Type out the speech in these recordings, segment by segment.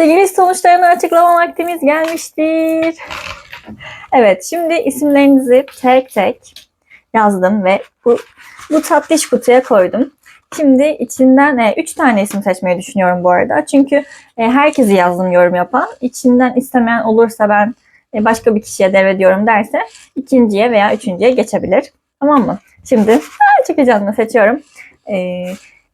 Çekiliş sonuçlarını açıklama vaktimiz gelmiştir. Evet, şimdi isimlerinizi tek tek yazdım ve bu, bu tatlış kutuya koydum. Şimdi içinden 3 tane isim seçmeyi düşünüyorum bu arada. Çünkü e, herkesi yazdım yorum yapan. İçinden istemeyen olursa ben e, başka bir kişiye devrediyorum derse ikinciye veya üçüncüye geçebilir. Tamam mı? Şimdi heyecanla seçiyorum. E,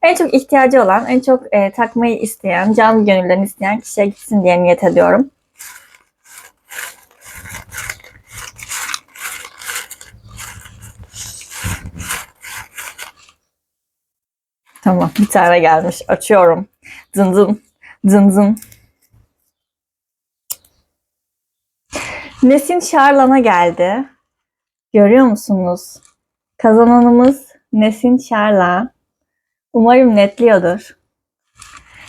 en çok ihtiyacı olan, en çok e, takmayı isteyen, canlı gönülden isteyen kişiye gitsin diye niyet ediyorum. Tamam, bir tane gelmiş. Açıyorum. Zın zın, zın zın. Nesin Şarlan'a geldi. Görüyor musunuz? Kazananımız Nesin Şarlan. Umarım netliyordur.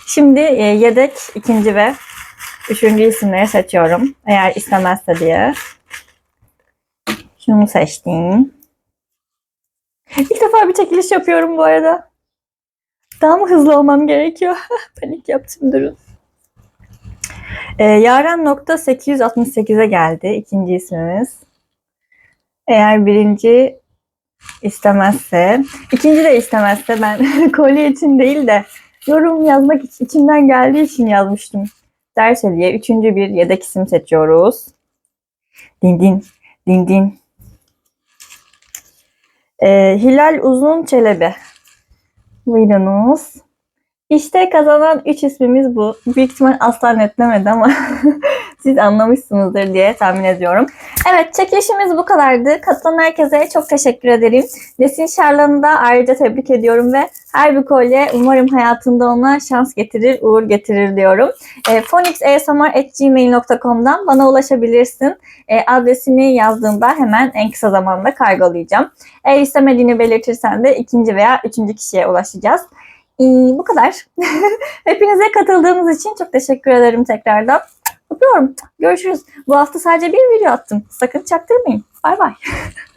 Şimdi e, yedek ikinci ve üçüncü isimleri seçiyorum. Eğer istemezse diye. Şunu seçtim. İlk defa bir çekiliş yapıyorum bu arada. Daha mı hızlı olmam gerekiyor? Panik yaptım durun. E, Yaren.868'e geldi ikinci ismimiz. Eğer birinci istemezse, ikinci de istemezse ben kolye için değil de yorum yazmak için, içimden geldiği için yazmıştım. Derse diye üçüncü bir yedek isim seçiyoruz. Din din, din din. Ee, Hilal Uzun Çelebi. Buyurunuz. İşte kazanan 3 ismimiz bu. Büyük ihtimal asla netlemedi ama siz anlamışsınızdır diye tahmin ediyorum. Evet çekilişimiz bu kadardı. Katılan herkese çok teşekkür ederim. Nesin Şarlan'ı da ayrıca tebrik ediyorum ve her bir kolye umarım hayatında ona şans getirir, uğur getirir diyorum. E, phoenixasmr.gmail.com'dan bana ulaşabilirsin. E, adresini yazdığımda hemen en kısa zamanda kargolayacağım. Eğer istemediğini belirtirsen de ikinci veya üçüncü kişiye ulaşacağız. Ee, bu kadar. Hepinize katıldığınız için çok teşekkür ederim tekrardan. Öpüyorum. Görüşürüz. Bu hafta sadece bir video attım. Sakın çaktırmayın. Bay bay.